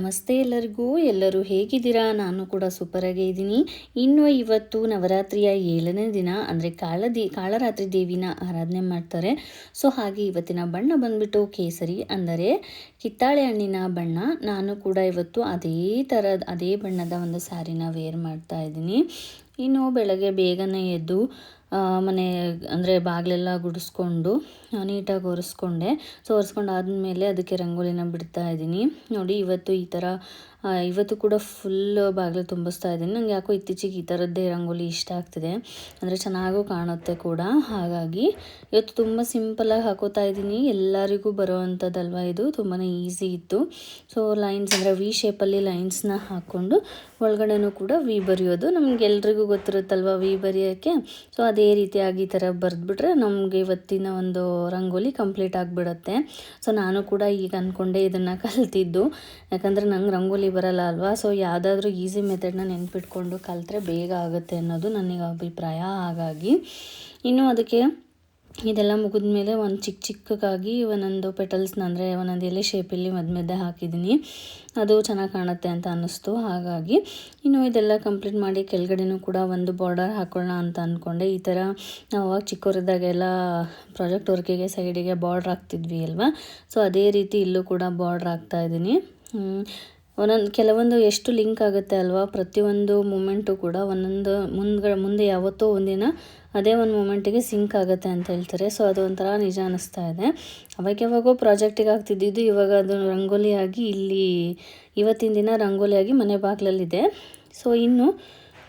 ನಮಸ್ತೆ ಎಲ್ಲರಿಗೂ. ಎಲ್ಲರೂ ಹೇಗಿದ್ದೀರಾ? ನಾನು ಕೂಡ ಸೂಪರಾಗೇ ಇದ್ದೀನಿ. ಇನ್ನು ಇವತ್ತು ನವರಾತ್ರಿಯ ಏಳನೇ ದಿನ, ಅಂದರೆ ಕಾಳದಿ, ಕಾಳರಾತ್ರಿ ದೇವಿನ ಆರಾಧನೆ ಮಾಡ್ತಾರೆ. ಸೊ, ಹಾಗೆ ಇವತ್ತಿನ ಬಣ್ಣ ಬಂದ್ಬಿಟ್ಟು ಕೇಸರಿ ಅಂದರೆ ಕಿತ್ತಾಳೆ ಹಣ್ಣಿನ ಬಣ್ಣ. ನಾನು ಕೂಡ ಇವತ್ತು ಅದೇ ಥರದ ಅದೇ ಬಣ್ಣದ ಒಂದು ಸ್ಯಾರಿನ ವೇರ್ ಮಾಡ್ತಾ ಇದ್ದೀನಿ. ಇನ್ನು ಬೆಳಗ್ಗೆ ಬೇಗನೆ ಎದ್ದು ಮನೆ ಅಂದರೆ ಬಾಗಿಲೆಲ್ಲ ಗುಡಿಸ್ಕೊಂಡು ನೀಟಾಗಿ ಒರೆಸ್ಕೊಂಡೆ. ಸೊ ಒರೆಸ್ಕೊಂಡು ಆದಮೇಲೆ ಅದಕ್ಕೆ ರಂಗೋಲಿನ ಬಿಡ್ತಾ ಇದ್ದೀನಿ. ನೋಡಿ, ಇವತ್ತು ಈ ಥರ ಇವತ್ತು ಕೂಡ ಫುಲ್ ಬಾಗಿಲು ತುಂಬಿಸ್ತಾ ಇದ್ದೀನಿ. ನನಗೆ ಯಾಕೋ ಇತ್ತೀಚೆಗೆ ಈ ಥರದ್ದೇ ರಂಗೋಲಿ ಇಷ್ಟ ಆಗ್ತಿದೆ. ಅಂದರೆ ಚೆನ್ನಾಗೂ ಕಾಣುತ್ತೆ ಕೂಡ. ಹಾಗಾಗಿ ಇವತ್ತು ತುಂಬ ಸಿಂಪಲಾಗಿ ಹಾಕೋತಾ ಇದ್ದೀನಿ. ಎಲ್ಲರಿಗೂ ಬರೋವಂಥದ್ದಲ್ವ ಇದು? ತುಂಬಾ ಈಸಿ ಇತ್ತು. ಸೊ ಲೈನ್ಸ್ ಅಂದರೆ ವಿ ಶೇಪಲ್ಲಿ ಲೈನ್ಸ್ನ ಹಾಕ್ಕೊಂಡು ಒಳಗಡೆನೂ ಕೂಡ ವಿ ಬರೆಯೋದು. ನಮ್ಗೆ ಎಲ್ರಿಗೂ ಗೊತ್ತಿರುತ್ತಲ್ವ ವಿ ಬರೆಯೋಕ್ಕೆ? ಸೊ ಅದೇ ರೀತಿಯಾಗಿ ಈ ಥರ ಬರೆದ್ಬಿಟ್ರೆ ನಮಗೆ ಇವತ್ತಿನ ಒಂದು ರಂಗೋಲಿ ಕಂಪ್ಲೀಟ್ ಆಗಿಬಿಡುತ್ತೆ. ಸೊ ನಾನು ಕೂಡ ಈಗ ಅಂದ್ಕೊಂಡೆ ಇದನ್ನು ಕಲ್ತಿದ್ದು. ಯಾಕಂದರೆ ನಂಗೆ ರಂಗೋಲಿ ಬರಲ್ಲ ಅಲ್ವಾ? ಸೊ ಯಾವುದಾದ್ರೂ ಈಸಿ ಮೆಥಡ್ನ ನೆನ್ಪಿಟ್ಕೊಂಡು ಕಲಿತ್ರೆ ಬೇಗ ಆಗುತ್ತೆ ಅನ್ನೋದು ನನಗೆ ಅಭಿಪ್ರಾಯ. ಹಾಗಾಗಿ, ಇನ್ನು ಅದಕ್ಕೆ ಇದೆಲ್ಲ ಮುಗಿದ ಮೇಲೆ ಒಂದು ಚಿಕ್ಕ ಚಿಕ್ಕಕ್ಕಾಗಿ ಒಂದೊಂದು ಪೆಟಲ್ಸ್ನ ಅಂದರೆ ಒಂದೊಂದು ಎಲೆ ಶೇಪಲ್ಲಿ ಮಧ್ಯ ಮಧ್ಯೆ ಹಾಕಿದ್ದೀನಿ. ಅದು ಚೆನ್ನಾಗಿ ಕಾಣುತ್ತೆ ಅಂತ ಅನ್ನಿಸ್ತು. ಹಾಗಾಗಿ, ಇನ್ನು ಇದೆಲ್ಲ ಕಂಪ್ಲೀಟ್ ಮಾಡಿ ಕೆಳಗಡೆನೂ ಕೂಡ ಒಂದು ಬಾರ್ಡರ್ ಹಾಕೊಳ್ಳೋಣ ಅಂತ ಅಂದ್ಕೊಂಡೆ ಈ ಥರ ನಾವು ಅವಾಗ ಚಿಕ್ಕವರಿದ್ದಾಗೆಲ್ಲ ಪ್ರಾಜೆಕ್ಟ್ ವರ್ಕಿಗೆ ಸೈಡಿಗೆ ಬಾರ್ಡ್ರ್ ಹಾಕ್ತಿದ್ವಿ ಅಲ್ವಾ? ಸೊ ಅದೇ ರೀತಿ ಇಲ್ಲೂ ಕೂಡ ಬಾರ್ಡ್ರ್ ಹಾಕ್ತಾ ಇದ್ದೀನಿ. ಒಂದೊಂದು, ಕೆಲವೊಂದು ಎಷ್ಟು ಲಿಂಕ್ ಆಗುತ್ತೆ ಅಲ್ವಾ, ಪ್ರತಿಯೊಂದು ಮೂಮೆಂಟು ಕೂಡ ಒಂದೊಂದು ಮುಂದ್ಗಡೆ, ಮುಂದೆ ಯಾವತ್ತೋ ಒಂದಿನ ಅದೇ ಒಂದು ಮೂಮೆಂಟಿಗೆ ಸಿಂಕ್ ಆಗುತ್ತೆ ಅಂತ ಹೇಳ್ತಾರೆ. ಸೊ ಅದು ಒಂಥರ ನಿಜ ಅನ್ನಿಸ್ತಾ ಇದೆ. ಅವಾಗ ಯಾವಾಗೋ ಪ್ರಾಜೆಕ್ಟಿಗೆ ಆಗ್ತಿದ್ದಿದ್ದು ಇವಾಗ ಅದು ರಂಗೋಲಿಯಾಗಿ ಇಲ್ಲಿ ಇವತ್ತಿನ ದಿನ ರಂಗೋಲಿಯಾಗಿ ಮನೆ ಬಾಗಿಲಲ್ಲಿದೆ. ಸೊ ಇನ್ನು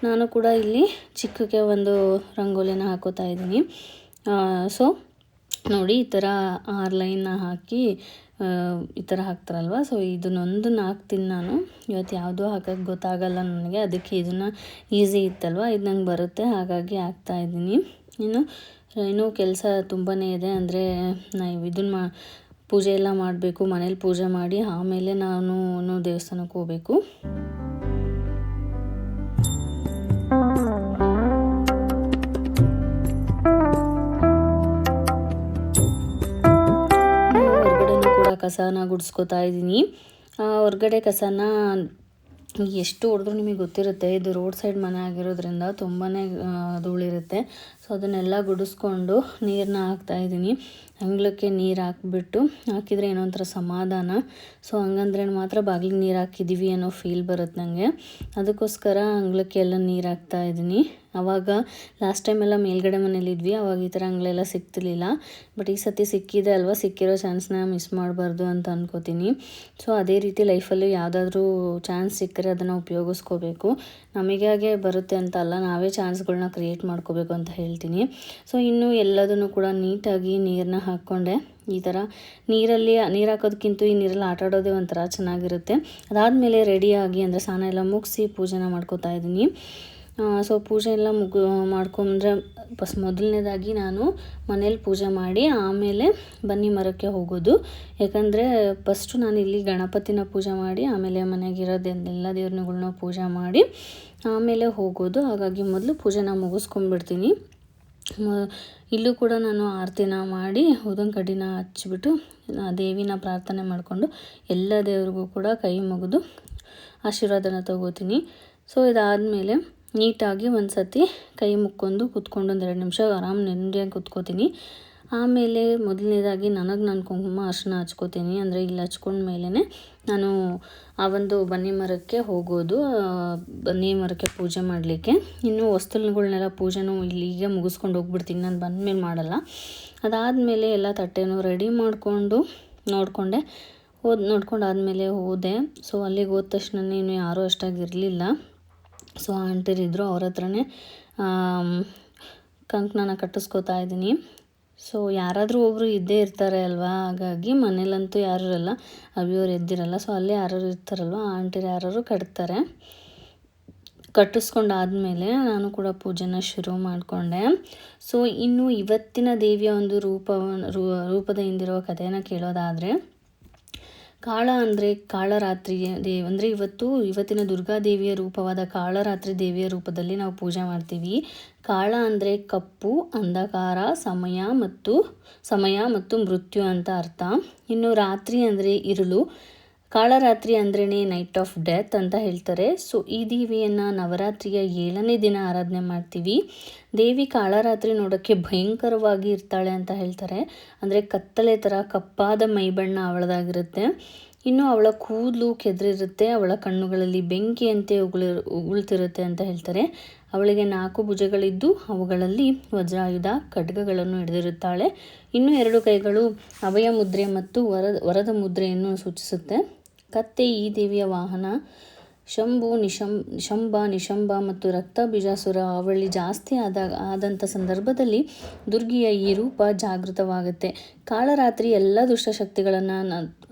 ನಾನು ಕೂಡ ಇಲ್ಲಿ ಚಿಕ್ಕಕ್ಕೆ ಒಂದು ರಂಗೋಲಿನ ಹಾಕೋತಾ ಇದ್ದೀನಿ. ಸೊ ನೋಡಿ ಈ ಥರ ಆರ್ ಲೈನ್ನ ಹಾಕಿ ಈ ಥರ ಹಾಕ್ತಾರಲ್ವ? ಸೊ ಇದನ್ನೊಂದು ಹಾಕ್ತೀನಿ ನಾನು. ಇವತ್ತು ಯಾವುದೂ ಹಾಕೋಕ್ಕೆ ಗೊತ್ತಾಗಲ್ಲ ನನಗೆ. ಅದಕ್ಕೆ ಇದನ್ನು ಈಸಿ ಇತ್ತಲ್ವ? ಇದು ನಂಗೆ ಬರುತ್ತೆ. ಹಾಗಾಗಿ ಹಾಕ್ತಾ ಇದ್ದೀನಿ. ಇನ್ನು, ಇನ್ನೂ ಕೆಲಸ ತುಂಬಾ ಇದೆ. ಅಂದರೆ, ನಾವು ಇದನ್ನು ಮಾ, ಪೂಜೆ ಎಲ್ಲ ಮಾಡಬೇಕು. ಮನೇಲಿ ಪೂಜೆ ಮಾಡಿ ಆಮೇಲೆ ನಾನು ದೇವಸ್ಥಾನಕ್ಕೆ ಹೋಗಬೇಕು. ಕಸನ ಗುಡಿಸ್ಕೊತಾ ಇದ್ದೀನಿ. ಹೊರಗಡೆ ಕಸನ ಎಷ್ಟು ಹೊಡೆದ್ರು ನಿಮಗೆ ಗೊತ್ತಿರುತ್ತೆ, ಇದು ರೋಡ್ ಸೈಡ್ ಮನೆ ಆಗಿರೋದ್ರಿಂದ ತುಂಬಾ ಧೂಳಿರುತ್ತೆ. ಸೊ, ಅದನ್ನೆಲ್ಲ ಗುಡಿಸ್ಕೊಂಡು ನೀರನ್ನ ಹಾಕ್ತಾ ಇದ್ದೀನಿ. ಅಂಗ್ಳಕ್ಕೆ ನೀರು ಹಾಕ್ಬಿಟ್ಟು ಹಾಕಿದರೆ ಏನೋ ಒಂಥರ ಸಮಾಧಾನ. ಸೊ, ಹಂಗಂದ್ರೆ ಮಾತ್ರ ಬಾಗಿಲಿಗೆ ನೀರು ಹಾಕಿದ್ದೀವಿ ಅನ್ನೋ ಫೀಲ್ ಬರುತ್ತೆ ನನಗೆ ಅದಕ್ಕೋಸ್ಕರ ಅಂಗ್ಳಕ್ಕೆ ಎಲ್ಲ ನೀರು ಹಾಕ್ತಾ ಇದ್ದೀನಿ. ಆವಾಗ ಲಾಸ್ಟ್ ಟೈಮ್ ಎಲ್ಲ ಮೇಲ್ಗಡೆ ಮನೇಲಿದ್ವಿ ಅವಾಗ ಈ ಥರ ಅಂಗಳೆಲ್ಲ ಸಿಗ್ತಿರ್ಲಿಲ್ಲ. ಬಟ್ ಈ ಸತಿ ಸಿಕ್ಕಿದೆ ಅಲ್ವಾ, ಸಿಕ್ಕಿರೋ ಚಾನ್ಸ್ನ ಮಿಸ್ ಮಾಡಬಾರ್ದು ಅಂತ ಅನ್ಕೋತೀನಿ. ಸೊ ಅದೇ ರೀತಿ ಲೈಫಲ್ಲಿ ಯಾವುದಾದ್ರೂ ಚಾನ್ಸ್ ಸಿಕ್ಕರೆ ಅದನ್ನು ಉಪಯೋಗಿಸ್ಕೋಬೇಕು. ನಮಗಾಗೆ ಬರುತ್ತೆ ಅಂತ ಅಲ್ಲ, ನಾವೇ ಚಾನ್ಸ್ಗಳನ್ನ ಕ್ರಿಯೇಟ್ ಮಾಡ್ಕೋಬೇಕು ಅಂತ ಹೇಳ್ತೀನಿ. ಸೊ ಇನ್ನು ಎಲ್ಲದನ್ನು ಕೂಡ ನೀಟಾಗಿ ನೀರನ್ನ ಹಾಕ್ಕೊಂಡೆ. ಈ ಥರ ನೀರಲ್ಲಿ, ನೀರು ಹಾಕೋದಕ್ಕಿಂತ ಈ ನೀರಲ್ಲಿ ಆಟ ಆಡೋದೇ ಒಂಥರ ಚೆನ್ನಾಗಿರುತ್ತೆ. ಅದಾದಮೇಲೆ ರೆಡಿಯಾಗಿ ಅಂದರೆ ಸ್ನಾನ ಎಲ್ಲ ಮುಗಿಸಿ ಪೂಜೆನ ಮಾಡ್ಕೋತಾ ಇದ್ದೀನಿ. ಸೊ ಪೂಜೆ ಎಲ್ಲ ಮುಗು, ಮಾಡ್ಕೊಂಡ್ರೆ ಫಸ್ಟ್ ಮೊದಲನೇದಾಗಿ ನಾನು ಮನೇಲಿ ಪೂಜೆ ಮಾಡಿ ಆಮೇಲೆ ಬನ್ನಿ ಮರಕ್ಕೆ ಹೋಗೋದು. ಯಾಕಂದರೆ ಫಸ್ಟು ನಾನು ಇಲ್ಲಿ ಗಣಪತಿನ ಪೂಜೆ ಮಾಡಿ, ಆಮೇಲೆ ಮನೆಗಿರೋದೆಲ್ಲ ದೇವ್ರನ್ನುಗಳ್ನ ಪೂಜೆ ಮಾಡಿ ಆಮೇಲೆ ಹೋಗೋದು. ಹಾಗಾಗಿ ಮೊದಲು ಪೂಜೆನ ಮುಗಿಸ್ಕೊಂಡ್ಬಿಡ್ತೀನಿ. ಇಲ್ಲೂ ಕೂಡ ನಾನು ಆರತಿನ ಮಾಡಿ ಉದನ್ ಕಡ್ಡಿನ ಹಚ್ಚಿಬಿಟ್ಟು ದೇವಿನ ಪ್ರಾರ್ಥನೆ ಮಾಡಿಕೊಂಡು ಎಲ್ಲ ದೇವ್ರಿಗೂ ಕೂಡ ಕೈ ಮುಗಿದು ಆಶೀರ್ವಾದನ ತಗೋತೀನಿ. ಸೊ ಇದಾದಮೇಲೆ ನೀಟಾಗಿ ಒಂದು ಸತಿ ಕೈ ಮುಕ್ಕೊಂಡು ಕೂತ್ಕೊಂಡು ಒಂದು ಎರಡು ನಿಮಿಷ ಆರಾಮ್ ನೆಮ್ಮದಿಯಾಗಿ ಕೂತ್ಕೋತೀನಿ. ಆಮೇಲೆ ಮೊದಲನೇದಾಗಿ ನನಗೆ ನಾನು ಕುಂಕುಮ ಅರ್ಶನ ಹಚ್ಕೋತೀನಿ. ಅಂದರೆ ಇಲ್ಲಿ ಹಚ್ಕೊಂಡ್ಮೇಲೆ ನಾನು ಆ ಒಂದು ಬನ್ನಿ ಮರಕ್ಕೆ ಹೋಗೋದು ಬನ್ನಿ ಮರಕ್ಕೆ ಪೂಜೆ ಮಾಡಲಿಕ್ಕೆ. ಇನ್ನು ವಸ್ತುಗಳನ್ನೆಲ್ಲ ಪೂಜೆನೂ ಇಲ್ಲಿಗೆ ಮುಗಿಸ್ಕೊಂಡು ಹೋಗ್ಬಿಡ್ತೀನಿ. ನಾನು ಬಂದ ಮೇಲೆ ಮಾಡಲ್ಲ. ಅದಾದಮೇಲೆ ಎಲ್ಲ ತಟ್ಟೆನೂ ರೆಡಿ ಮಾಡಿಕೊಂಡು ನೋಡಿಕೊಂಡೆ. ಹೋದ್, ನೋಡ್ಕೊಂಡು ಆದಮೇಲೆ ಹೋದೆ. ಸೊ ಅಲ್ಲಿಗೆ ಹೋದ ತಕ್ಷಣ ಇನ್ನು ಯಾರೂ ಅಷ್ಟಾಗಿ ಇರಲಿಲ್ಲ. ಸೊ ಆಂಟಿರಿದ್ರು ಅವ್ರ ಹತ್ರನೇ ಕಂಕಣನ ಕಟ್ಟಿಸ್ಕೊತಾ ಇದ್ದೀನಿ. ಸೊ ಯಾರಾದರೂ ಒಬ್ಬರು ಇದ್ದೇ ಇರ್ತಾರೆ ಅಲ್ವಾ? ಹಾಗಾಗಿ ಮನೇಲಂತೂ ಯಾರು ಇರಲ್ಲ ಅವಿಯವ್ರು ಎದ್ದಿರಲ್ಲ. ಸೊ ಅಲ್ಲೇ ಯಾರು ಇರ್ತಾರಲ್ವ? ಆಂಟಿರು ಯಾರು ಕಟ್ತಾರೆ. ಕಟ್ಟಿಸ್ಕೊಂಡಾದ್ಮೇಲೆ ನಾನು ಕೂಡ ಪೂಜೆನ ಶುರು ಮಾಡಿಕೊಂಡೆ. ಸೊ ಇನ್ನು ಇವತ್ತಿನ ದೇವಿಯ ಒಂದು ರೂಪವನ್ನು ರೂಪದ ಹಿಂದಿರುವ ಕಥೆಯನ್ನು ಕೇಳೋದಾದರೆ ಕಾಳ ಅಂದರೆ ಕಾಳರಾತ್ರಿ ದೇವ್ ಅಂದರೆ ಇವತ್ತು ಇವತ್ತಿನ ದುರ್ಗಾದೇವಿಯ ರೂಪವಾದ ಕಾಳರಾತ್ರಿ ದೇವಿಯ ರೂಪದಲ್ಲಿ ನಾವು ಪೂಜೆ ಮಾಡ್ತೀವಿ. ಕಾಳ ಅಂದರೆ ಕಪ್ಪು, ಅಂಧಕಾರ, ಸಮಯ ಮತ್ತು ಸಮಯ ಮತ್ತು ಮೃತ್ಯು ಅಂತ ಅರ್ಥ. ಇನ್ನು ರಾತ್ರಿ ಅಂದರೆ ಇರುಳು. ಕಾಳರಾತ್ರಿ ಅಂದ್ರೇ ನೈಟ್ ಆಫ್ ಡೆತ್ ಅಂತ ಹೇಳ್ತಾರೆ. ಸೊ ಈ ದೇವಿಯನ್ನು ನವರಾತ್ರಿಯ ಏಳನೇ ದಿನ ಆರಾಧನೆ ಮಾಡ್ತೀವಿ. ದೇವಿ ಕಾಳರಾತ್ರಿ ನೋಡೋಕ್ಕೆ ಭಯಂಕರವಾಗಿ ಇರ್ತಾಳೆ ಅಂತ ಹೇಳ್ತಾರೆ. ಅಂದರೆ ಕತ್ತಲೆ ಥರ ಕಪ್ಪಾದ ಮೈಬಣ್ಣ ಅವಳದಾಗಿರುತ್ತೆ. ಇನ್ನು ಅವಳ ಕೂದಲು ಕೆದರಿರುತ್ತೆ, ಅವಳ ಕಣ್ಣುಗಳಲ್ಲಿ ಬೆಂಕಿಯಂತೆ ಉಗುಳಿ, ಉಗುಳ್ತಿರುತ್ತೆ ಅಂತ ಹೇಳ್ತಾರೆ. ಅವಳಿಗೆ ನಾಲ್ಕು ಭುಜಗಳಿದ್ದು, ಅವುಗಳಲ್ಲಿ ವಜ್ರಾಯುಧ, ಖಡ್ಗಗಳನ್ನು ಹಿಡಿದಿರುತ್ತಾಳೆ. ಇನ್ನು ಎರಡು ಕೈಗಳು ಅಭಯ ಮುದ್ರೆ ಮತ್ತು ವರ, ವರದ ಮುದ್ರೆಯನ್ನು ಸೂಚಿಸುತ್ತೆ. ಕತ್ತೆ ಈ ದೇವಿಯ ವಾಹನ. ಶಂಭು ನಿಶಂ, ಶಂಭ ನಿಶಂಭ ಮತ್ತು ರಕ್ತ ಬಿಜಾಸುರ ಅವಳಿ ಜಾಸ್ತಿ ಆದಾಗ ಆದಂಥ ಸಂದರ್ಭದಲ್ಲಿ ದುರ್ಗಿಯ ಈ ರೂಪ ಜಾಗೃತವಾಗುತ್ತೆ. ಕಾಳರಾತ್ರಿ ಎಲ್ಲ ದುಷ್ಟಶಕ್ತಿಗಳನ್ನು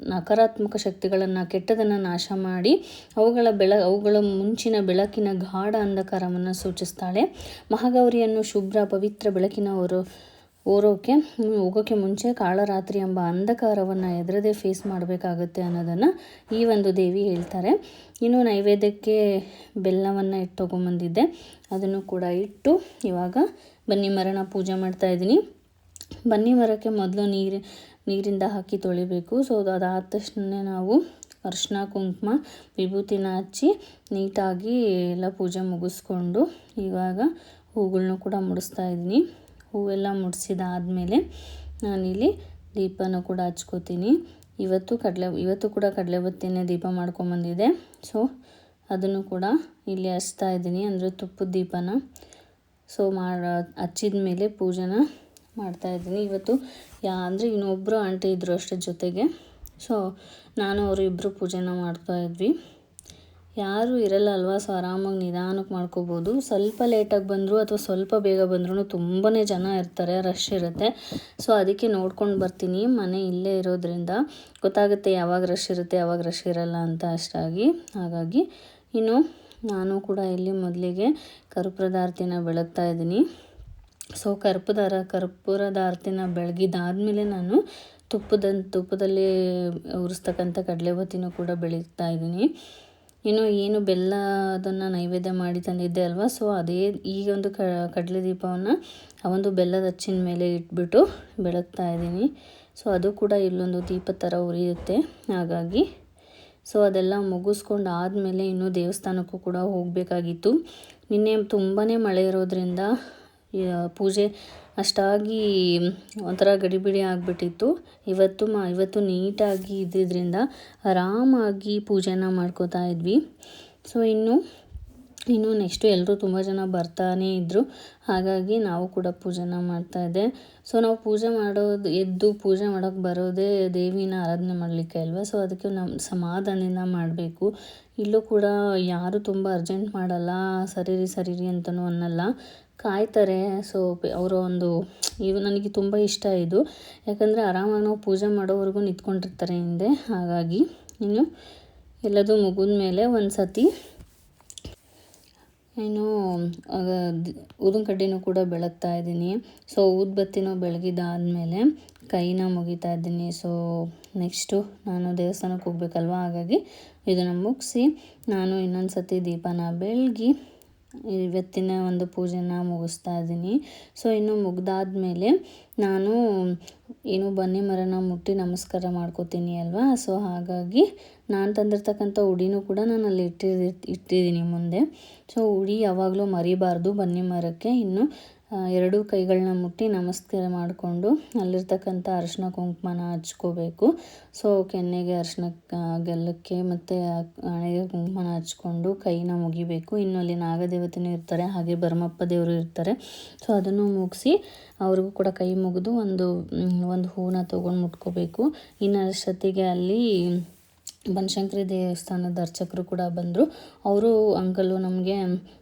ನಕಾರಾತ್ಮಕ ಶಕ್ತಿಗಳನ್ನು, ಕೆಟ್ಟದನ್ನು ನಾಶ ಮಾಡಿ ಅವುಗಳ ಬೆಳ, ಅವುಗಳ ಮುಂಚಿನ ಬೆಳಕಿನ ಗಾಢ ಅಂಧಕಾರವನ್ನು ಸೂಚಿಸ್ತಾಳೆ. ಮಹಾಗೌರಿಯನ್ನು ಶುಭ್ರ ಪವಿತ್ರ ಬೆಳಕಿನವರು ಓರೋಕ್ಕೆ ಹೋಗೋಕ್ಕೆ ಮುಂಚೆ ಕಾಳರಾತ್ರಿ ಎಂಬ ಅಂಧಕಾರವನ್ನು ಎದುರದೇ ಫೇಸ್ ಮಾಡಬೇಕಾಗುತ್ತೆ ಅನ್ನೋದನ್ನು ಈ ಒಂದು ದೇವಿ ಹೇಳ್ತಾರೆ. ಇನ್ನು ನೈವೇದ್ಯಕ್ಕೆ ಬೆಲ್ಲವನ್ನು ಇಟ್ಟು ತೊಗೊಂಬಂದಿದ್ದೆ. ಅದನ್ನು ಕೂಡ ಇಟ್ಟು ಇವಾಗ ಬನ್ನಿ ಮರನ ಪೂಜೆ ಮಾಡ್ತಾಯಿದ್ದೀನಿ ಬನ್ನಿ ಮರಕ್ಕೆ ಮೊದಲು ನೀರು, ನೀರಿಂದ ಹಾಕಿ ತೊಳಿಬೇಕು. ಸೊ ಅದಾದ ತಕ್ಷಣ ನಾವು ಅರ್ಶಿನ ಕುಂಕುಮ, ವಿಭೂತಿನ ಹಚ್ಚಿ ನೀಟಾಗಿ ಎಲ್ಲ ಪೂಜೆ ಮುಗಿಸ್ಕೊಂಡು ಇವಾಗ ಹೂಗಳನ್ನೂ ಕೂಡ ಮುಡಿಸ್ತಾ ಇದ್ದೀನಿ. ಹೂವೆಲ್ಲ ಮುಡಿಸಿದಾದ್ಮೇಲೆ ನಾನಿಲ್ಲಿ ದೀಪನ ಕೂಡ ಹಚ್ಕೋತೀನಿ. ಇವತ್ತು ಕಡಲೆ, ಇವತ್ತು ಕೂಡ ಕಡಲೆ ಬತ್ತಿನೇ ದೀಪ ಮಾಡ್ಕೊಂಬಂದಿದೆ ಸೊ ಅದನ್ನು ಕೂಡ ಇಲ್ಲಿ ಹಚ್ತಾ ಇದ್ದೀನಿ, ಅಂದರೆ ತುಪ್ಪದ ದೀಪನ. ಸೊ ಮಾಡ ಹಚ್ಚಿದ ಮೇಲೆ ಪೂಜೆನ ಮಾಡ್ತಾಯಿದ್ದೀನಿ ಇವತ್ತು ಯಾ, ಅಂದರೆ ಇನ್ನೊಬ್ಬರು ಆಂಟಿ ಇದ್ದರು ಅಷ್ಟೇ ಜೊತೆಗೆ. ಸೊ ನಾನು ಅವರು ಇಬ್ಬರು ಪೂಜೆನ ಮಾಡ್ತಾಯಿದ್ವಿ ಯಾರೂ ಇರಲ್ಲ ಅಲ್ವಾ ಸೊ ಆರಾಮಾಗಿ ನಿಧಾನಕ್ಕೆ ಮಾಡ್ಕೋಬೋದು. ಸ್ವಲ್ಪ ಲೇಟಾಗಿ ಬಂದರೂ ಅಥವಾ ಸ್ವಲ್ಪ ಬೇಗ ಬಂದ್ರೂ ತುಂಬಾ ಜನ ಇರ್ತಾರೆ ರಶ್ ಇರುತ್ತೆ. ಸೊ ಅದಕ್ಕೆ ನೋಡ್ಕೊಂಡು ಬರ್ತೀನಿ. ಮನೆ ಇಲ್ಲೇ ಇರೋದ್ರಿಂದ ಗೊತ್ತಾಗುತ್ತೆ ಯಾವಾಗ ರಶ್ ಇರುತ್ತೆ, ಯಾವಾಗ ರಶ್ ಇರಲ್ಲ ಅಂತ ಅಷ್ಟಾಗಿ. ಹಾಗಾಗಿ ಇನ್ನು ನಾನು ಕೂಡ ಇಲ್ಲಿ ಮೊದಲಿಗೆ ಕರ್ಪೂರದ ಆರತಿನ ಬೆಳಗ್ತಾ ಇದ್ದೀನಿ. ಸೊ ಕರ್ಪೂರ ಕರ್ಪೂರದ ಆರತಿನ ಬೆಳಗಿದಾದ್ಮೇಲೆ ನಾನು ತುಪ್ಪದ ತುಪ್ಪದಲ್ಲಿ ಉರಿಸ್ತಕ್ಕಂಥ ಕಡಲೆ ಬತ್ತಿನೂ ಕೂಡ ಬೆಳಗ್ತಾ ಇದ್ದೀನಿ. ಇನ್ನು ಏನು ಬೆಲ್ಲ ಅದನ್ನು ನೈವೇದ್ಯ ಮಾಡಿ ತಂದಿದ್ದೆ ಅಲ್ವಾ? ಸೊ ಅದೇ ಈ ಒಂದು ಕಡಲೆ ದೀಪವನ್ನು ಆ ಒಂದು ಬೆಲ್ಲದ ಹಚ್ಚಿನ ಮೇಲೆ ಇಟ್ಬಿಟ್ಟು ಬೆಳಗ್ತಾ ಇದ್ದೀನಿ. ಸೊ ಅದು ಕೂಡ ಇಲ್ಲೊಂದು ದೀಪ ಥರ ಉರಿಯುತ್ತೆ. ಹಾಗಾಗಿ ಸೊ ಅದೆಲ್ಲ ಮುಗಿಸ್ಕೊಂಡು ಆದಮೇಲೆ ಇನ್ನೂ ದೇವಸ್ಥಾನಕ್ಕೂ ಕೂಡ ಹೋಗಬೇಕಾಗಿತ್ತು. ನಿನ್ನೆ ತುಂಬಾ ಮಳೆ ಇರೋದ್ರಿಂದ ಪೂಜೆ ಅಷ್ಟಾಗಿ ಒಂಥರ ಗಡಿಬಿಡಿ ಆಗಿಬಿಟ್ಟಿತ್ತು. ಇವತ್ತು ಮಾ, ಇವತ್ತು ನೀಟಾಗಿ ಇದ್ದಿದ್ದರಿಂದ ಆರಾಮಾಗಿ ಪೂಜೆನ ಮಾಡ್ಕೋತಾ ಇದ್ವಿ. ಸೊ, ಇನ್ನು ಇನ್ನು ನೆಕ್ಸ್ಟು ಎಲ್ಲರೂ ತುಂಬ ಜನ ಬರ್ತಾನೇ ಇದ್ದರು ಹಾಗಾಗಿ ನಾವು ಕೂಡ ಪೂಜೆನ ಮಾಡ್ತಾಯಿದ್ದೆ ಸೊ, ನಾವು ಪೂಜೆ ಮಾಡೋದು, ಎದ್ದು ಪೂಜೆ ಮಾಡೋಕ್ಕೆ ಬರೋದೇ ದೇವಿನ ಆರಾಧನೆ ಮಾಡಲಿಕ್ಕೆ ಅಲ್ವಾ? ಸೊ, ಅದಕ್ಕೆ ನಮ್ಮ ಸಮಾಧಾನದಿಂದ ಮಾಡಬೇಕು. ಇಲ್ಲೂ ಕೂಡ ಯಾರು ತುಂಬ ಅರ್ಜೆಂಟ್ ಮಾಡಲ್ಲ, ಸರಿರಿ ಸರಿರಿ ಅಂತಲೂ ಅನ್ನಲ್ಲ. ಕಾಯ್ತಾರೆ. ಸೊ ಅವರ ಒಂದು ಇದು ನನಗೆ ತುಂಬ ಇಷ್ಟ ಇದು. ಯಾಕಂದರೆ ಆರಾಮಾಗಿ ನಾವು ಪೂಜೆ ಮಾಡೋವರೆಗೂ ನಿಂತ್ಕೊಂಡಿರ್ತಾರೆ ಹಿಂದೆ. ಹಾಗಾಗಿ ಇನ್ನು ಎಲ್ಲದೂ ಮುಗಿದ ಮೇಲೆ ಒಂದು ಸತಿ ಇನ್ನು ಊದಿನ ಕಡ್ಡಿನೂ ಕೂಡ ಬೆಳಗ್ತಾ ಇದ್ದೀನಿ. ಸೊ ಊದ್ಬತ್ತಿನೂ ಬೆಳಗಿದಾದಮೇಲೆ ಕೈನ ಮುಗಿತಾ ಇದ್ದೀನಿ. ಸೊ ನೆಕ್ಸ್ಟು ನಾನು ದೇವಸ್ಥಾನಕ್ಕೆ ಹೋಗ್ಬೇಕಲ್ವ? ಹಾಗಾಗಿ ಇದನ್ನು ಮುಗಿಸಿ ನಾನು ಇನ್ನೊಂದು ಸತಿ ದೀಪನ ಬೆಳಗಿ ಇವತ್ತಿನ ಒಂದು ಪೂಜೆನ ಮುಗಿಸ್ತಾ ಇದ್ದೀನಿ. ಸೊ ಇನ್ನು ಮುಗ್ದಾದ್ಮೇಲೆ ನಾನು ಏನು ಬನ್ನಿ ಮರನ ಮುಟ್ಟಿ ನಮಸ್ಕಾರ ಮಾಡ್ಕೋತೀನಿ ಅಲ್ವಾ? ಸೊ ಹಾಗಾಗಿ ನಾನು ತಂದಿರ್ತಕ್ಕಂಥ ಉಡಿನೂ ಕೂಡ ನಾನು ಅಲ್ಲಿ ಇಟ್ಟಿದ್ದು ಇಟ್ಟಿದ್ದೀನಿ ಮುಂದೆ. ಸೊ ಉಡಿ ಯಾವಾಗಲೂ ಮರಿಬಾರ್ದು ಬನ್ನಿ ಮರಕ್ಕೆ. ಇನ್ನು ಎರಡೂ ಕೈಗಳನ್ನ ಮುಟ್ಟಿ ನಮಸ್ಕಾರ ಮಾಡಿಕೊಂಡು ಅಲ್ಲಿರ್ತಕ್ಕಂಥ ಅರಿಶಿನ ಕುಂಕುಮನ ಹಚ್ಕೋಬೇಕು. ಸೊ ಕೆನ್ನೆಗೆ ಅರಿಶಿನ ಗೆಲ್ಲಕ್ಕೆ ಮತ್ತು ಹಣೆಗೆ ಕುಂಕುಮನ ಹಚ್ಕೊಂಡು ಕೈನ ಮುಗಿಬೇಕು. ಇನ್ನು ಅಲ್ಲಿ ನಾಗದೇವತೆಯೂ ಇರ್ತಾರೆ, ಹಾಗೆ ಭರಮಪ್ಪ ದೇವರು ಇರ್ತಾರೆ. ಸೊ ಅದನ್ನು ಮುಗಿಸಿ ಅವ್ರಿಗೂ ಕೂಡ ಕೈ ಮುಗಿದು ಒಂದು ಒಂದು ಹೂವನ್ನ ತೊಗೊಂಡು ಮುಟ್ಕೋಬೇಕು. ಇನ್ನು ಅಷ್ಟೊತ್ತಿಗೆ ಅಲ್ಲಿ ಬನಶಂಕರಿ ದೇವಸ್ಥಾನದ ಅರ್ಚಕರು ಕೂಡ ಬಂದರು. ಅವರು, ಅಂಕಲು, ನಮಗೆ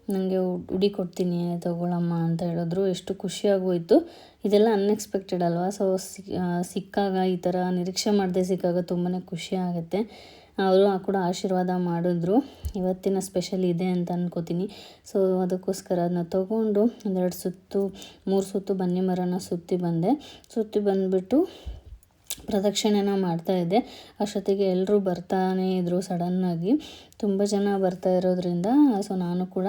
ನನಗೆ ಉಡಿ ಕೊಡ್ತೀನಿ, ತಗೊಳಮ್ಮ ಅಂತ ಹೇಳಿದ್ರು. ಎಷ್ಟು ಖುಷಿಯಾಗೋಯಿತು. ಇದೆಲ್ಲ ಅನ್ಎಕ್ಸ್ಪೆಕ್ಟೆಡ್ ಅಲ್ವಾ? ಸೊ ಸಿಕ್ಕಾಗ ಈ ಥರ ನಿರೀಕ್ಷೆ ಮಾಡದೆ ಸಿಕ್ಕಾಗ ತುಂಬಾ ಖುಷಿ ಆಗುತ್ತೆ. ಅವರು ಕೂಡ ಆಶೀರ್ವಾದ ಮಾಡಿದ್ರು. ಇವತ್ತಿನ ಸ್ಪೆಷಲ್ ಇದೆ ಅಂತ ಅನ್ಕೋತೀನಿ. ಸೊ ಅದಕ್ಕೋಸ್ಕರ ಅದನ್ನ ತೊಗೊಂಡು ಒಂದೆರಡು ಸುತ್ತು, ಮೂರು ಸುತ್ತು ಬನ್ನಿ ಮರನ ಸುತ್ತಿ ಬಂದೆ. ಸುತ್ತಿ ಬಂದುಬಿಟ್ಟು ಪ್ರದಕ್ಷಿಣೆನ ಮಾಡ್ತಾಯಿದ್ದೆ ಅಷ್ಟೊತ್ತಿಗೆ ಎಲ್ಲರೂ ಬರ್ತಾನೇ ಇದ್ದರು ಸಡನ್ನಾಗಿ ತುಂಬ ಜನ ಬರ್ತಾ ಇರೋದ್ರಿಂದ ಸೊ ನಾನು ಕೂಡ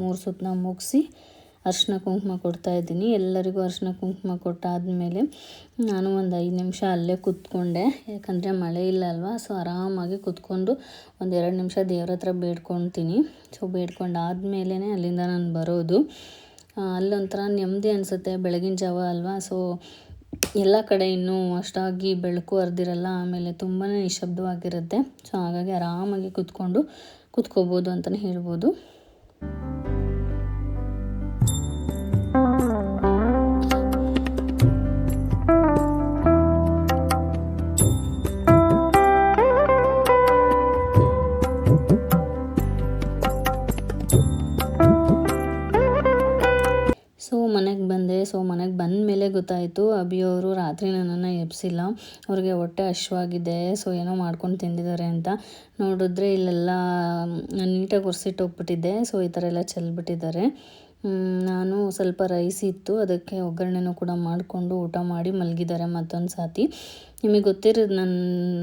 ಮೂರು ಸುತ್ತನ್ನ ಮುಗಿಸಿ ಅರ್ಶಿನ ಕುಂಕುಮ ಕೊಡ್ತಾ ಇದ್ದೀನಿ. ಎಲ್ಲರಿಗೂ ಅರ್ಶಿನ ಕುಂಕುಮ ಕೊಟ್ಟಾದಮೇಲೆ ನಾನು ಒಂದು ಐದು ನಿಮಿಷ ಅಲ್ಲೇ ಕುತ್ಕೊಂಡೆ. ಯಾಕಂದರೆ ಮಳೆ ಇಲ್ಲ ಅಲ್ವಾ? ಸೊ ಆರಾಮಾಗಿ ಕುತ್ಕೊಂಡು ಒಂದು ಎರಡು ನಿಮಿಷ ದೇವ್ರ ಹತ್ರ ಬೇಡ್ಕೊತೀನಿ. ಸೊ ಬೇಡ್ಕೊಂಡು ಆದಮೇಲೆ ಅಲ್ಲಿಂದ ನಾನು ಬರೋದು. ಅಲ್ಲೊಂಥರ ನೆಮ್ಮದಿ ಅನಿಸುತ್ತೆ. ಬೆಳಗಿನ ಜಾವ ಅಲ್ವಾ? ಸೊ ಎಲ್ಲ ಕಡೆ ಇನ್ನೂ ಅಷ್ಟಾಗಿ ಬೆಳಕು ಹರಿದಿರಲ್ಲ, ಆಮೇಲೆ ತುಂಬಾ ನಿಶಬ್ದವಾಗಿರುತ್ತೆ ಸೊ ಹಾಗಾಗಿ ಆರಾಮಾಗಿ ಕೂತ್ಕೊಂಡು ಕೂತ್ಕೋಬೋದು ಅಂತಲೇ ಹೇಳ್ಬೋದು. ಮನೆಗೆ ಬಂದೆ. ಸೊ, ಮನೆಗೆ ಬಂದ ಮೇಲೆ ಗೊತ್ತಾಯಿತು ಅಭಿಯವರು ರಾತ್ರಿ ನನ್ನನ್ನು ಎಬ್ಸಿಲ್ಲ. ಅವ್ರಿಗೆ ಹೊಟ್ಟೆ ಹಶ್ವಾಗಿದೆ. ಸೊ, ಏನೋ ಮಾಡ್ಕೊಂಡು ತಿಂದಿದ್ದಾರೆ ಅಂತ. ನೋಡಿದ್ರೆ ಇಲ್ಲೆಲ್ಲ ನೀಟಾಗಿ ಒರೆಸಿಟ್ಟು ಹೋಗ್ಬಿಟ್ಟಿದ್ದೆ. ಸೊ, ಈ ಥರ ಎಲ್ಲ ಚೆಲ್ಬಿಟ್ಟಿದ್ದಾರೆ. ನಾನು ಸ್ವಲ್ಪ ರೈಸ್ ಇತ್ತು. ಅದಕ್ಕೆ ಒಗ್ಗರಣೆನೂ ಕೂಡ ಮಾಡಿಕೊಂಡು ಊಟ ಮಾಡಿ ಮಲಗಿದ್ದಾರೆ ಮತ್ತೊಂದು ಸಾತಿ ನಿಮಗೆ ಗೊತ್ತಿರೋದು ನನ್ನ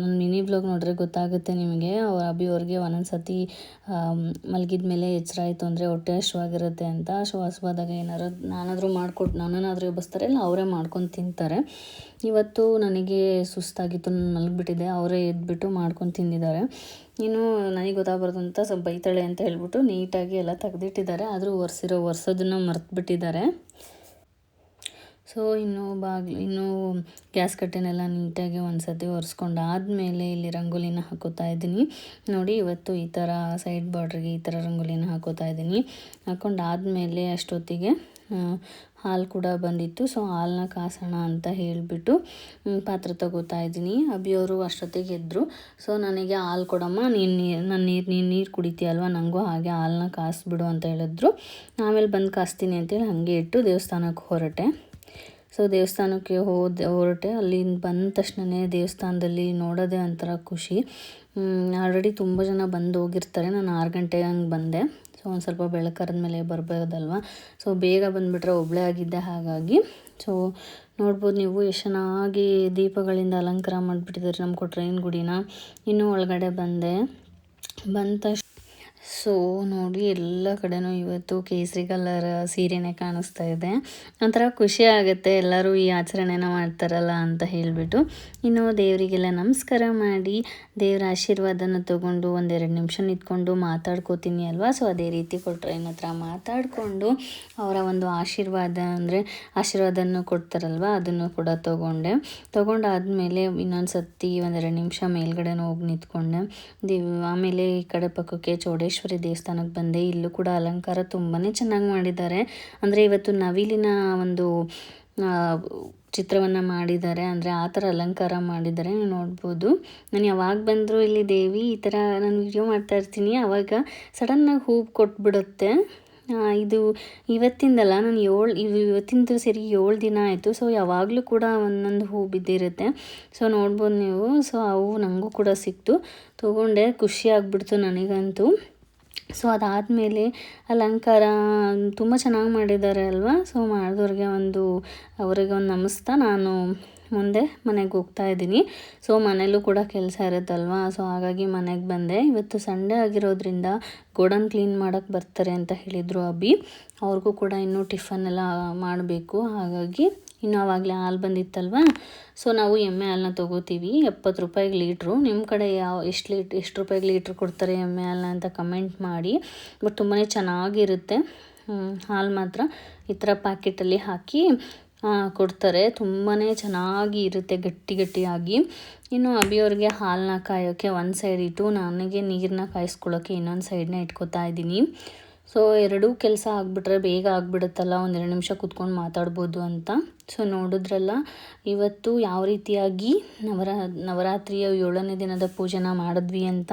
ನನ್ನ ಮಿನಿ ಬ್ಲಾಗ್ ನೋಡ್ರೆ ಗೊತ್ತಾಗುತ್ತೆ ನಿಮಗೆ. ಅವ್ರ ಅಭಿ ಅವ್ರಿಗೆ ಒಂದೊಂದು ಸತಿ ಮಲಗಿದ ಮೇಲೆ ಎಚ್ಚರ ಆಯಿತು ಅಂದರೆ ಹೊಟ್ಟೆ ಹಶ್ವಾಗಿರುತ್ತೆ ಅಂತ ಸೊ ಹಸುವಾದಾಗ ಏನಾರು ನಾನಾದರೂ ಮಾಡಿಕೊಟ್ಟು ನಾನಾದರೂ ಎಬ್ಬಿಸ್ತಾರೆ ಇಲ್ಲ ಅವರೇ ಮಾಡ್ಕೊಂಡು ತಿಂತಾರೆ. ಇವತ್ತು ನನಗೆ ಸುಸ್ತಾಗಿತ್ತು, ನಾನು ಮಲಗಿಬಿಟ್ಟಿದ್ದೆ, ಅವರೇ ಎದ್ಬಿಟ್ಟು ಮಾಡ್ಕೊಂಡು ತಿಂದಿದ್ದಾರೆ. ಇನ್ನು ನನಗೆ ಗೊತ್ತಾಗಬಾರ್ದು ಅಂತ ಸ್ವಲ್ಪ ಬೈತಾಳೆ ಅಂತ ಹೇಳ್ಬಿಟ್ಟು ನೀಟಾಗಿ ಎಲ್ಲ ತೆಗೆದಿಟ್ಟಿದ್ದಾರೆ. ಆದರೂ ಒರೆಸಿರೋ, ಒರೆಸೋದನ್ನು ಮರ್ತುಬಿಟ್ಟಿದ್ದಾರೆ. ಸೊ ಇನ್ನು ಬಾಗಿಲು, ಇನ್ನೂ ಗ್ಯಾಸ್ ಕಟ್ಟೆನೆಲ್ಲ ನೀಟಾಗಿ ಒಂದು ಸತಿ ಒರೆಸ್ಕೊಂಡು ಆದಮೇಲೆ ಇಲ್ಲಿ ರಂಗೋಲಿನ ಹಾಕೋತಾ ಇದ್ದೀನಿ. ನೋಡಿ, ಇವತ್ತು ಈ ಥರ ಸೈಡ್ ಬಾರ್ಡ್ರಿಗೆ ಈ ಥರ ರಂಗೋಲಿನ ಹಾಕೋತಾ ಇದ್ದೀನಿ. ಹಾಕೊಂಡು ಆದಮೇಲೆ ಅಷ್ಟೊತ್ತಿಗೆ ಹಾಲು ಕೂಡ ಬಂದಿತ್ತು. ಸೊ ಹಾಲನ್ನ ಕಾಸೋಣ ಅಂತ ಹೇಳಿಬಿಟ್ಟು ಪಾತ್ರೆ ತಗೋತಾ ಇದ್ದೀನಿ. ಅಭಿಯವರು ಅಷ್ಟೊತ್ತಿಗೆ ಎದ್ದರು ಸೊ ನನಗೆ ಹಾಲು ಕೊಡಮ್ಮ, ನೀನು ನೀರು ನಾನು ನೀರು, ನೀನು ನೀರು ಕುಡಿತೀಯಲ್ವ? ನನಗೂ ಹಾಗೆ ಹಾಲನ್ನ ಕಾಸ್ಬಿಡು ಅಂತ ಹೇಳಿದ್ರು. ಆಮೇಲೆ ಬಂದು ಕಾಸ್ತೀನಿ ಅಂತೇಳಿ ಹಾಗೆ ಇಟ್ಟು ದೇವಸ್ಥಾನಕ್ಕೆ ಹೊರಟೆ. ಸೊ ದೇವಸ್ಥಾನಕ್ಕೆ ಹೋದೆ ಹೊರಟೆ. ಅಲ್ಲಿಂದ ಬಂದ ತಕ್ಷಣನೇ ದೇವಸ್ಥಾನದಲ್ಲಿ ನೋಡೋದೆ ಒಂಥರ ಖುಷಿ. ಆಲ್ರೆಡಿ ತುಂಬ ಜನ ಬಂದು ಹೋಗಿರ್ತಾರೆ. ನಾನು ಆರು ಗಂಟೆ ಹಂಗೆ ಬಂದೆ. ಸೊ ಒಂದು ಸ್ವಲ್ಪ ಬೆಳಕರದ ಮೇಲೆ ಬರಬೇಕಲ್ವ ಸೊ ಬೇಗ ಬಂದುಬಿಟ್ರೆ ಒಬ್ಬಳೇ ಆಗಿದ್ದೆ ಹಾಗಾಗಿ. ಸೊ ನೋಡ್ಬೋದು ನೀವು ಎಷ್ಟು ಚೆನ್ನಾಗಿ ದೀಪಗಳಿಂದ ಅಲಂಕಾರ ಮಾಡಿಬಿಟ್ಟಿದ್ದಾರೆ ನಮ್ಮ ಕೊಟ್ರೇನ್ ಗುಡಿನ. ಇನ್ನೂ ಒಳಗಡೆ ಬಂದೆ. ಬಂದ ತಕ್ಷಣ ಸೊ ನೋಡಿ ಎಲ್ಲ ಕಡೆನೂ ಇವತ್ತು ಕೇಸರಿ ಕಲರ್ ಸೀರೆನೇ ಕಾಣಿಸ್ತಾ ಇದೆ. ಒಂಥರ ಖುಷಿ ಆಗುತ್ತೆ ಎಲ್ಲರೂ ಈ ಆಚರಣೆನ ಮಾಡ್ತಾರಲ್ಲ ಅಂತ ಹೇಳಿಬಿಟ್ಟು. ಇನ್ನು ದೇವರಿಗೆಲ್ಲ ನಮಸ್ಕಾರ ಮಾಡಿ, ದೇವರ ಆಶೀರ್ವಾದನ ತಗೊಂಡು ಒಂದೆರಡು ನಿಮಿಷ ನಿಂತ್ಕೊಂಡು ಮಾತಾಡ್ಕೋತೀನಿ ಅಲ್ವಾ? ಸೊ ಅದೇ ರೀತಿ ಕೊಟ್ಟರೆ ಹತ್ರ ಮಾತಾಡಿಕೊಂಡು ಅವರ ಒಂದು ಆಶೀರ್ವಾದ ಅಂದರೆ ಆಶೀರ್ವಾದನ ಕೊಡ್ತಾರಲ್ವ? ಅದನ್ನು ಕೂಡ ತೊಗೊಂಡೆ. ತೊಗೊಂಡಾದ್ಮೇಲೆ ಇನ್ನೊಂದು ಸತಿ ಒಂದೆರಡು ನಿಮಿಷ ಮೇಲ್ಗಡೆನೂ ಹೋಗಿ ನಿಂತ್ಕೊಂಡೆ. ದೇವ್, ಆಮೇಲೆ ಈ ಕಡೆ ಪಕ್ಕಕ್ಕೆ ಚೌಡೇಶ್ವರಿ ದೇವಸ್ಥಾನಕ್ಕೆ ಬಂದೆ. ಇಲ್ಲೂ ಕೂಡ ಅಲಂಕಾರ ತುಂಬಾ ಚೆನ್ನಾಗಿ ಮಾಡಿದ್ದಾರೆ. ಅಂದರೆ ಇವತ್ತು ನವಿಲಿನ ಒಂದು ಚಿತ್ರವನ್ನು ಮಾಡಿದ್ದಾರೆ. ಅಂದರೆ ಆ ಥರ ಅಲಂಕಾರ ಮಾಡಿದ್ದಾರೆ. ನೀವು ನೋಡ್ಬೋದು. ನಾನು ಯಾವಾಗ ಬಂದರೂ ಇಲ್ಲಿ ದೇವಿ ಈ ಥರ ನಾನು ವಿಡಿಯೋ ಮಾಡ್ತಾ ಇರ್ತೀನಿ. ಆವಾಗ ಸಡನ್ನಾಗಿ ಹೂ ಕೊಟ್ಬಿಡುತ್ತೆ. ಇದು ಇವತ್ತಿಂದಲ್ಲ, ನಾನು ಏಳು ಇವತ್ತಿಂದು ಸರಿ ಏಳು ದಿನ ಆಯಿತು. ಸೊ ಯಾವಾಗಲೂ ಕೂಡ ಒಂದೊಂದು ಹೂ ಬಿದ್ದಿರುತ್ತೆ. ಸೊ ನೋಡ್ಬೋದು ನೀವು. ಸೊ ಅವು ನನಗೂ ಕೂಡ ಸಿಕ್ತು. ತೊಗೊಂಡೆ. ಖುಷಿ ಆಗಿಬಿಡ್ತು ನನಗಂತೂ. ಸೊ ಅದಾದಮೇಲೆ ಅಲಂಕಾರ ತುಂಬ ಚೆನ್ನಾಗಿ ಮಾಡಿದ್ದಾರೆ ಅಲ್ವಾ? ಸೊ ಮಾಡಿದವ್ರಿಗೆ ಒಂದು, ಅವರಿಗೆ ಒಂದು ನಮಸ್ತಾ. ನಾನು ಮುಂದೆ ಮನೆಗೆ ಹೋಗ್ತಾ ಇದ್ದೀನಿ. ಸೊ ಮನೇಲೂ ಕೂಡ ಕೆಲಸ ಇರುತ್ತಲ್ವಾ? ಸೊ ಹಾಗಾಗಿ ಮನೆಗೆ ಬಂದೆ. ಇವತ್ತು ಸಂಡೇ ಆಗಿರೋದ್ರಿಂದ ಗೋಡನ್ ಕ್ಲೀನ್ ಮಾಡೋಕ್ಕೆ ಬರ್ತಾರೆ ಅಂತ ಹೇಳಿದರು ಅಬ್ಬಿ ಅವ್ರಿಗೂ ಕೂಡ ಇನ್ನೂ ಟಿಫನ್ ಎಲ್ಲ ಮಾಡಬೇಕು. ಹಾಗಾಗಿ ಇನ್ನು ಆವಾಗಲೇ ಹಾಲು ಬಂದಿತ್ತಲ್ವ? ಸೊ ನಾವು ಎಮ್ಮೆ ಹಾಲನ್ನ ತೊಗೋತೀವಿ. ಎಪ್ಪತ್ತು ರೂಪಾಯಿಗೆ ಲೀಟ್ರು. ನಿಮ್ಮ ಕಡೆ ಯಾವ, ಎಷ್ಟು ಲೀಟ್, ಎಷ್ಟು ರೂಪಾಯಿಗೆ ಲೀಟ್ರ್ ಕೊಡ್ತಾರೆ ಎಮ್ಮೆ ಹಾಲನ್ನ ಅಂತ ಕಮೆಂಟ್ ಮಾಡಿ. ಬಟ್ ತುಂಬಾ ಚೆನ್ನಾಗಿರುತ್ತೆ. ಹಾಲು ಮಾತ್ರ ಈ ಥರ ಪ್ಯಾಕೆಟಲ್ಲಿ ಹಾಕಿ ಕೊಡ್ತಾರೆ. ತುಂಬಾ ಚೆನ್ನಾಗಿ ಇರುತ್ತೆ ಗಟ್ಟಿ ಗಟ್ಟಿಯಾಗಿ. ಇನ್ನು ಅಭಿಯವ್ರಿಗೆ ಹಾಲನ್ನ ಕಾಯೋಕ್ಕೆ ಒಂದು ಸೈಡ್ ಇಟ್ಟು, ನನಗೆ ನೀರನ್ನ ಕಾಯಿಸ್ಕೊಳ್ಳೋಕ್ಕೆ ಇನ್ನೊಂದು ಸೈಡನ್ನ ಇಟ್ಕೋತಾ ಇದ್ದೀನಿ. ಸೊ ಎರಡೂ ಕೆಲಸ ಆಗಿಬಿಟ್ರೆ ಬೇಗ ಆಗಿಬಿಡುತ್ತಲ್ಲ ಎರಡು ನಿಮಿಷ ಕೂತ್ಕೊಂಡು ಮಾತಾಡ್ಬೋದು ಅಂತ. ಸೊ ನೋಡಿದ್ರಲ್ಲ, ಇವತ್ತು ಯಾವ ರೀತಿಯಾಗಿ ನವರಾ, ನವರಾತ್ರಿಯ ಏಳನೇ ದಿನದ ಪೂಜೆನ ಮಾಡಿದ್ವಿ ಅಂತ.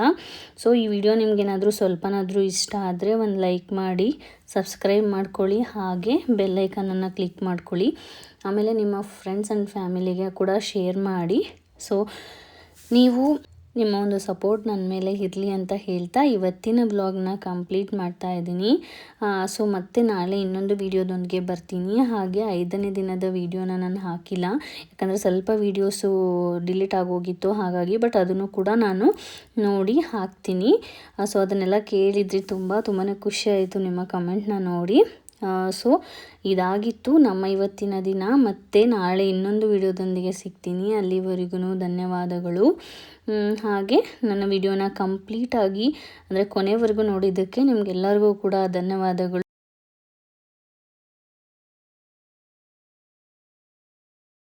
ಸೊ ಈ ವಿಡಿಯೋ ನಿಮಗೇನಾದರೂ ಸ್ವಲ್ಪನಾದರೂ ಇಷ್ಟ ಆದರೆ ಒಂದು ಲೈಕ್ ಮಾಡಿ, ಸಬ್ಸ್ಕ್ರೈಬ್ ಮಾಡ್ಕೊಳ್ಳಿ, ಹಾಗೆ ಬೆಲ್ಲೈಕನನ್ನು ಕ್ಲಿಕ್ ಮಾಡ್ಕೊಳ್ಳಿ. ಆಮೇಲೆ ನಿಮ್ಮ ಫ್ರೆಂಡ್ಸ್ ಆ್ಯಂಡ್ ಫ್ಯಾಮಿಲಿಗೆ ಕೂಡ ಶೇರ್ ಮಾಡಿ. ಸೊ ನೀವು ನಿಮ್ಮ ಒಂದು ಸಪೋರ್ಟ್ ನನ್ನ ಮೇಲೆ ಇರಲಿ ಅಂತ ಹೇಳ್ತಾ ಇವತ್ತಿನ ಬ್ಲಾಗ್ನ ಕಂಪ್ಲೀಟ್ ಮಾಡ್ತಾ ಇದ್ದೀನಿ. ಸೊ ಮತ್ತೆ ನಾಳೆ ಇನ್ನೊಂದು ವೀಡಿಯೋದೊಂದಿಗೆ ಬರ್ತೀನಿ. ಹಾಗೆ ಐದನೇ ದಿನದ ವೀಡಿಯೋನ ನಾನು ಹಾಕಿಲ್ಲ. ಯಾಕಂದರೆ ಸ್ವಲ್ಪ ವೀಡಿಯೋಸು ಡಿಲೀಟ್ ಆಗೋಗಿತ್ತು ಹಾಗಾಗಿ ಬಟ್ ಅದನ್ನು ಕೂಡ ನಾನು ನೋಡಿ ಹಾಕ್ತೀನಿ. ಸೊ ಅದನ್ನೆಲ್ಲ ಕೇಳಿದ್ರಿ ತುಂಬ ತುಂಬಾ ಖುಷಿ ಆಯಿತು ನಿಮ್ಮ ಕಮೆಂಟ್ನ ನೋಡಿ. ಸೊ ಇದಾಗಿತ್ತು ನಮ್ಮ ಇವತ್ತಿನ ದಿನ. ಮತ್ತೆ ನಾಳೆ ಇನ್ನೊಂದು ವಿಡಿಯೋದೊಂದಿಗೆ ಸಿಗ್ತೀನಿ. ಅಲ್ಲಿವರೆಗೂ ಧನ್ಯವಾದಗಳು. ಹಾಗೆ ನನ್ನ ವಿಡಿಯೋನ ಕಂಪ್ಲೀಟಾಗಿ, ಅಂದರೆ ಕೊನೆವರೆಗೂ ನೋಡಿದ್ದಕ್ಕೆ ನಿಮಗೆಲ್ಲರಿಗೂ ಕೂಡ ಧನ್ಯವಾದಗಳು.